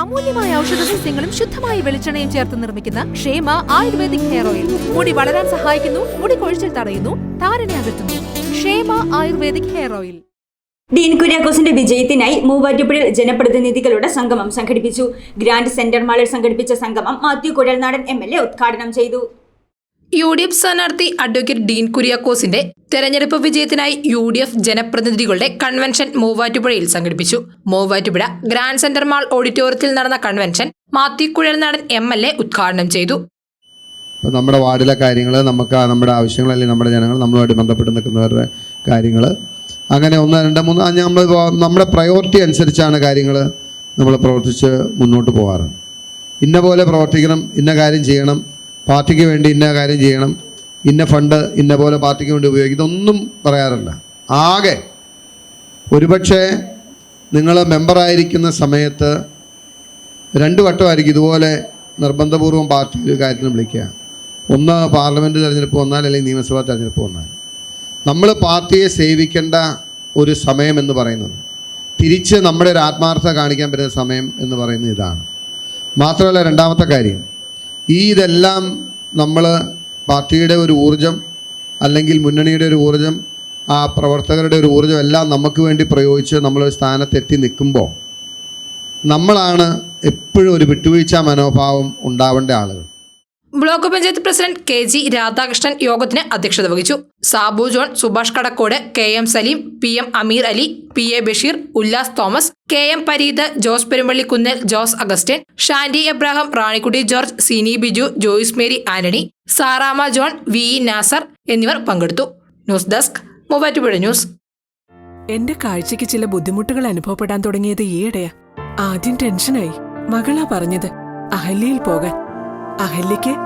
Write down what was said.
അമൂല്യമായ ഔഷധ സസ്യങ്ങളും ശുദ്ധമായ വെളിച്ചെണ്ണയും ചേർത്ത് നിർമ്മിക്കുന്ന ക്ഷേമ ആയുർവേദിക് ഹെയർ ഓയിൽ. മുടി വളരാൻ സഹായിക്കുന്നു മുടി കൊഴിച്ചിൽ തടയുന്നു താരനെ അകറ്റുന്നു. Kshema ayurvedic hair oil. Dean കുര്യാക്കോസിന്റെ വിജയത്തിനായി മൂവാറ്റുപുഴ ജനപ്രതിനിധികളുടെ സംഗമം സംഘടിപ്പിച്ചു. ഗ്രാൻഡ് സെന്റർ മാളിൽ സംഘടിപ്പിച്ച സംഗമം Mathew Kuzhalnadan M L A ഉദ്ഘാടനം ചെയ്തു. യു ഡി എഫ് സ്ഥാനാർത്ഥി അഡ്വക്കേറ്റ് ഡീൻ കുര്യാക്കോസിന്റെ തെരഞ്ഞെടുപ്പ് വിജയത്തിനായി യു ഡി എഫ് ജനപ്രതിനിധികളുടെ കൺവെൻഷൻ മൂവാറ്റുപുഴയിൽ സംഘടിപ്പിച്ചു. മൂവാറ്റുപുഴ ഗ്രാൻഡ് സെന്റർ മാൾ ഓഡിറ്റോറിയത്തിൽ നടന്ന convention Mathew Kuzhalnadan M L A ഉദ്ഘാടനം ചെയ്തു. നമ്മുടെ വാർഡിലെ കാര്യങ്ങൾ നമുക്ക് നമ്മുടെ ആവശ്യങ്ങൾ അല്ലെങ്കിൽ നമ്മുടെ ജനങ്ങൾ നമ്മളുമായിട്ട് ബന്ധപ്പെട്ട് നിൽക്കുന്നവരുടെ കാര്യങ്ങൾ അങ്ങനെ ഒന്ന് രണ്ട് മൂന്ന് നമ്മൾ നമ്മുടെ പ്രയോറിറ്റി അനുസരിച്ചാണ് കാര്യങ്ങൾ നമ്മൾ പ്രവർത്തിച്ച് മുന്നോട്ട് പോകാറ് ഇന്ന പോലെ പ്രവർത്തിക്കണം ഇന്ന കാര്യം ചെയ്യണം പാർട്ടിക്ക് വേണ്ടി ഇന്ന കാര്യം ചെയ്യണം ഇന്ന ഫണ്ട് ഇന്ന പോലെ പാർട്ടിക്ക് വേണ്ടി ഉപയോഗിക്കും ഇതൊന്നും പറയാറില്ല. ആകെ ഒരുപക്ഷെ നിങ്ങൾ മെമ്പറായിരിക്കുന്ന സമയത്ത് രണ്ട് വട്ടമായിരിക്കും ഇതുപോലെ നിർബന്ധപൂർവം പാർട്ടി ഒരു കാര്യത്തിന് വിളിക്കുക. ഒന്ന് പാർലമെന്റ് തിരഞ്ഞെടുപ്പ് വന്നാൽ അല്ലെങ്കിൽ നിയമസഭാ തിരഞ്ഞെടുപ്പ് വന്നാൽ. നമ്മൾ പാർട്ടിയെ സേവിക്കേണ്ട ഒരു സമയം എന്ന് പറയുന്നത്. തിരിച്ച് നമ്മുടെ ഒരു ആത്മാർത്ഥത കാണിക്കാൻ പറ്റുന്ന സമയം എന്ന് പറയുന്നത് ഇതാണ്. മാത്രമല്ല രണ്ടാമത്തെ കാര്യം ഈ ഇതെല്ലാം നമ്മൾ പാർട്ടിയുടെ ഒരു ഊർജം അല്ലെങ്കിൽ മുന്നണിയുടെ ഒരു ഊർജം ആ പ്രവർത്തകരുടെ ഒരു ഊർജം എല്ലാം നമുക്ക് വേണ്ടി പ്രയോഗിച്ച് നമ്മളൊരു സ്ഥാനത്തെത്തി നിൽക്കുമ്പോൾ നമ്മളാണ് എപ്പോഴും ഒരു വിട്ടുവീഴ്ച മനോഭാവം ഉണ്ടാവേണ്ട ആളുകൾ. Block panchayat president K G Radhakrishnan യോഗത്തിന് അധ്യക്ഷത വഹിച്ചു. Sabu John Subhash Kadakkod K M Saleem P M Ameer Ali P A Basheer Ullas Thomas K M Pareeth Jose Perumpally Kunnel Jose Augustine Shandy Abraham Ranikutty George Sini Biju Joyce Mary Antony Sarama John V Nasar എന്നിവർ പങ്കെടുത്തു. News desk Muvattupuzha news. എന്റെ കാഴ്ചയ്ക്ക് ചില ബുദ്ധിമുട്ടുകൾ അനുഭവപ്പെടാൻ തുടങ്ങിയത് ഈയിടെയാ. ആദ്യം ടെൻഷനായി. മകളാ പറഞ്ഞത് അഹല്യയിൽ പോകാൻ. അഹല്യയ്ക്ക്